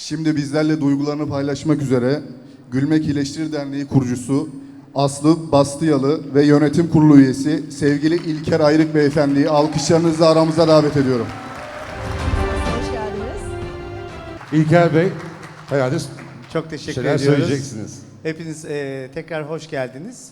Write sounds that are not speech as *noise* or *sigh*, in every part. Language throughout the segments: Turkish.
Şimdi bizlerle duygularını paylaşmak üzere Gülmek İyileştirir Derneği kurucusu Aslı Bastıyalı ve yönetim kurulu üyesi sevgili İlker Ayrık Beyefendi'yi alkışlarınızla aramıza davet ediyorum. Hoş geldiniz. İlker Bey, herhalde Çok teşekkür şeyler ediyoruz. söyleyeceksiniz. Hepiniz e, tekrar hoş geldiniz.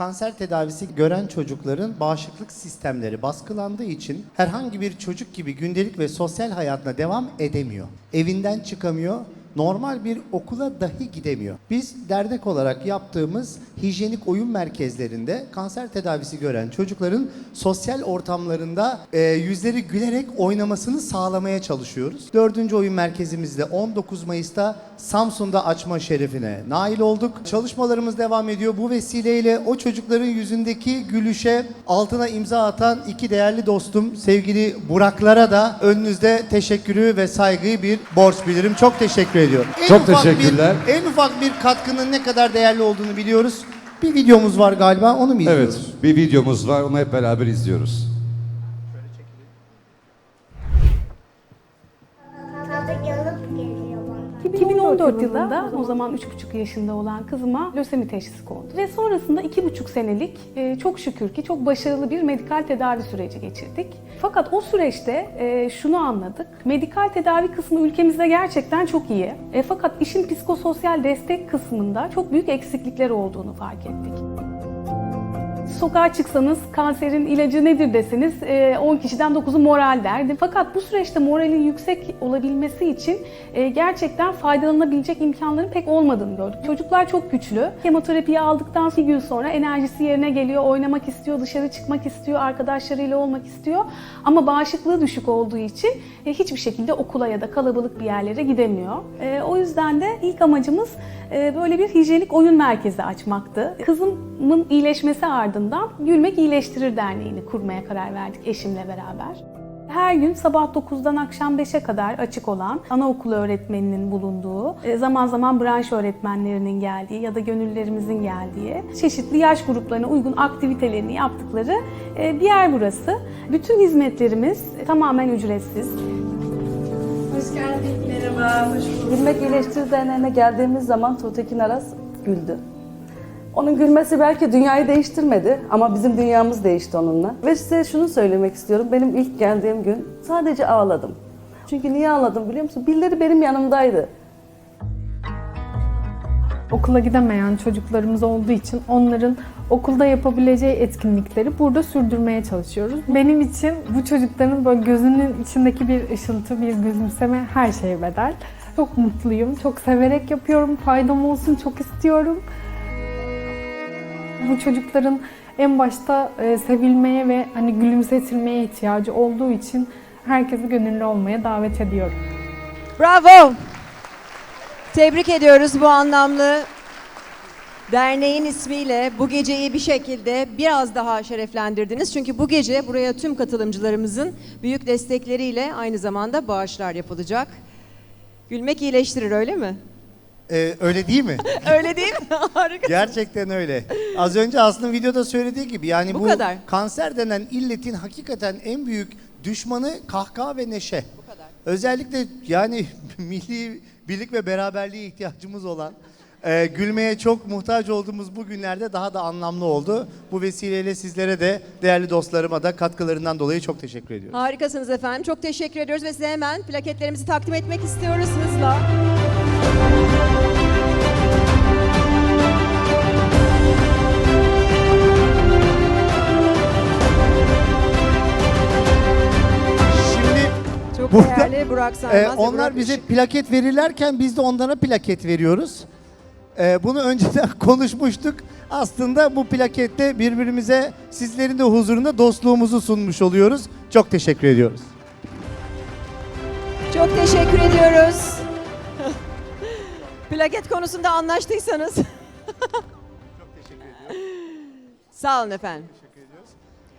Kanser tedavisi gören çocukların bağışıklık sistemleri baskılandığı için herhangi bir çocuk gibi gündelik ve sosyal hayatına devam edemiyor. Evinden çıkamıyor, normal bir okula dahi gidemiyor. Biz dernek olarak yaptığımız hijyenik oyun merkezlerinde kanser tedavisi gören çocukların sosyal ortamlarında e, yüzleri gülerek oynamasını sağlamaya çalışıyoruz. Dördüncü oyun merkezimizde 19 Mayıs'ta Samsun'da açma şerefine nail olduk. Çalışmalarımız devam ediyor. Bu vesileyle o çocukların yüzündeki gülüşe altına imza atan iki değerli dostum sevgili Buraklara da önünüzde teşekkürü ve saygıyı bir borç bilirim. Çok teşekkür ediyorum. En Çok ufak bir- teşekkürler. en ufak bir katkının ne kadar değerli olduğunu biliyoruz. Bir videomuz var galiba onu mu izliyoruz? Evet, bir videomuz var, onu hep beraber izliyoruz. 2014 yılında o zaman 3,5 yaşında olan kızıma lösemi teşhisi kondu. Ve sonrasında 2,5 senelik e, çok şükür ki çok başarılı bir medikal tedavi süreci geçirdik. Fakat o süreçte e, şunu anladık. Medikal tedavi kısmı ülkemizde gerçekten çok iyi. E, fakat işin psikososyal destek kısmında çok büyük eksiklikler olduğunu fark ettik. Sokağa çıksanız kanserin ilacı nedir deseniz e, 10 kişiden 9'u moral derdi. Fakat bu süreçte moralin yüksek olabilmesi için e, gerçekten faydalanabilecek imkanların pek olmadığını gördük. Çocuklar çok güçlü. Kemoterapiyi aldıktan bir gün sonra enerjisi yerine geliyor, oynamak istiyor, dışarı çıkmak istiyor, arkadaşlarıyla olmak istiyor. Ama bağışıklığı düşük olduğu için e, hiçbir şekilde okula ya da kalabalık bir yerlere gidemiyor. E, o yüzden de ilk amacımız e, böyle bir hijyenik oyun merkezi açmaktı. Kızımın iyileşmesi ardından Gülmek İyileştirir Derneği'ni kurmaya karar verdik eşimle beraber. Her gün sabah 9'dan akşam 5'e kadar açık olan anaokulu öğretmeninin bulunduğu, e, zaman zaman branş öğretmenlerinin geldiği ya da gönüllülerimizin geldiği, çeşitli yaş gruplarına uygun aktivitelerini yaptıkları e, bir yer burası. Bütün hizmetlerimiz tamamen ücretsiz. Hoş geldin. Merhaba, hoş bulduk. Gülmek İyileştir Derneği'ne geldiğimiz zaman Tuğtekin Aras güldü. Onun gülmesi belki dünyayı değiştirmedi ama bizim dünyamız değişti onunla. Ve size şunu söylemek istiyorum. Benim ilk geldiğim gün sadece ağladım. Çünkü niye ağladım biliyor musun? Birileri benim yanımdaydı. Okula gidemeyen çocuklarımız olduğu için onların okulda yapabileceği etkinlikleri burada sürdürmeye çalışıyoruz. Benim için bu çocukların böyle gözünün içindeki bir ışıltı, bir gülümseme her şeye bedel. Çok mutluyum, çok severek yapıyorum, faydam olsun çok istiyorum. Bu çocukların en başta e, sevilmeye ve hani gülümsetilmeye ihtiyacı olduğu için herkesi gönüllü olmaya davet ediyorum. Bravo. Tebrik ediyoruz bu anlamlı derneğin ismiyle bu geceyi bir şekilde biraz daha şereflendirdiniz. Çünkü bu gece buraya tüm katılımcılarımızın büyük destekleriyle aynı zamanda bağışlar yapılacak. Gülmek iyileştirir öyle mi? Ee, öyle değil mi? *laughs* Öyle değil mi? *laughs* Harika. Gerçekten öyle. Az önce aslında videoda söylediği gibi yani Bu bu, kadar. kanser denen illetin hakikaten en büyük düşmanı kahkaha ve neşe. Bu kadar. Özellikle yani milli birlik ve beraberliğe ihtiyacımız olan e, gülmeye çok muhtaç olduğumuz bu günlerde daha da anlamlı oldu. Bu vesileyle sizlere de değerli dostlarıma da katkılarından dolayı çok teşekkür ediyorum. Harikasınız efendim. Çok teşekkür ediyoruz ve size hemen plaketlerimizi takdim etmek istiyoruz hızla. Çok Burada, değerli *laughs* Burak Ee, Saymaz. ve onlar Burak bize Işık. plaket verirlerken biz de onlara plaket veriyoruz. Ee, bunu önceden *laughs* konuşmuştuk. Aslında bu plakette birbirimize sizlerin de huzurunda dostluğumuzu sunmuş oluyoruz. Çok teşekkür ediyoruz. Çok teşekkür ediyoruz. *laughs* Plaket konusunda anlaştıysanız. Çok teşekkür ediyorum. Sağ olun efendim.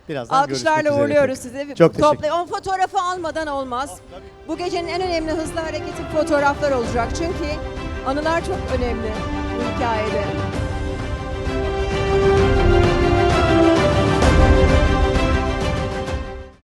Birazdan Alkışlarla görüşmek uğurluyoruz sizi. Çok teşekkür Topla- O fotoğrafı almadan olmaz. Bu gecenin en önemli hızlı hareketi fotoğraflar olacak. Çünkü anılar çok önemli bu hikayede.